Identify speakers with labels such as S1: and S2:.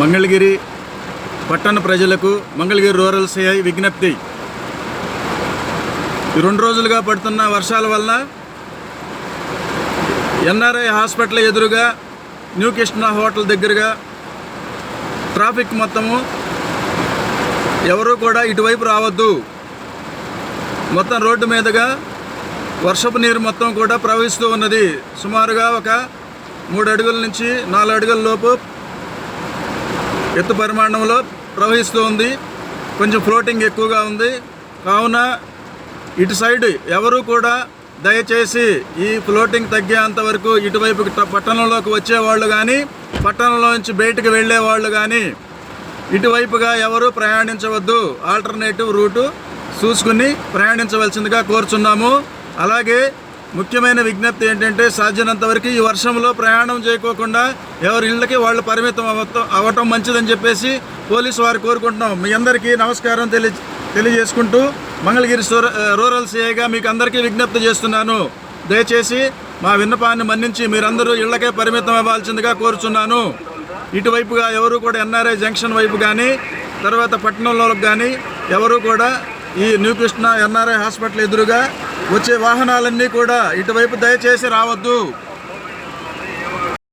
S1: మంగళగిరి పట్టణ ప్రజలకు Mangalagiri rural CI విజ్ఞప్తి. ఈ రెండు రోజులుగా పడుతున్న వర్షాల వల్ల ఎన్ఆర్ఐ హాస్పిటల్ ఎదురుగా న్యూ కృష్ణ హోటల్ దగ్గరగా ట్రాఫిక్ మొత్తము ఎవరూ కూడా ఇటువైపు రావద్దు. మొత్తం రోడ్డు మీదుగా వర్షపు నీరు మొత్తం కూడా ప్రవహిస్తూ ఉన్నది. సుమారుగా ఒక మూడు అడుగుల నుంచి నాలుగు అడుగుల లోపు ఎత్తు పరిమాణంలో ప్రవహిస్తూ ఉంది. కొంచెం ఫ్లోటింగ్ ఎక్కువగా ఉంది. కావున ఇటు సైడ్ ఎవరు కూడా దయచేసి ఈ ఫ్లోటింగ్ తగ్గేంత వరకు ఇటువైపు పట్టణంలోకి వచ్చేవాళ్ళు కానీ పట్టణంలో నుంచి బయటకు వెళ్ళే వాళ్ళు కానీ ఇటువైపుగా ఎవరు ప్రయాణించవద్దు. ఆల్టర్నేటివ్ రూటు చూసుకుని ప్రయాణించవలసిందిగా కోరుచున్నాము. అలాగే ముఖ్యమైన విజ్ఞప్తి ఏంటంటే సాధ్యమైనంత వరకు ఈ వర్షంలో ప్రయాణం చేయకోకుండా ఎవరి ఇళ్ళకి వాళ్ళు పరిమితం అవ్వటం మంచిదని చెప్పేసి పోలీసు వారు కోరుకుంటున్నాం. మీ అందరికీ నమస్కారం తెలియ తెలియజేసుకుంటూ మంగళగిరి రూరల్ సిఐగా మీకు అందరికీ విజ్ఞప్తి చేస్తున్నాను. దయచేసి మా విన్నపాన్ని మన్నించి మీరందరూ ఇళ్ళకే పరిమితం అవ్వాల్సిందిగా కోరుచున్నాను. ఇటువైపుగా ఎవరు కూడా ఎన్ఆర్ఐ జంక్షన్ వైపు కానీ తర్వాత పట్టణంలో కానీ ఎవరు కూడా ఈ న్యూ కృష్ణ ఎన్ఆర్ఐ హాస్పిటల్ ఎదురుగా వచ్చే వాహనాలన్నీ కూడా ఇటువైపు దయచేసి రావద్దు.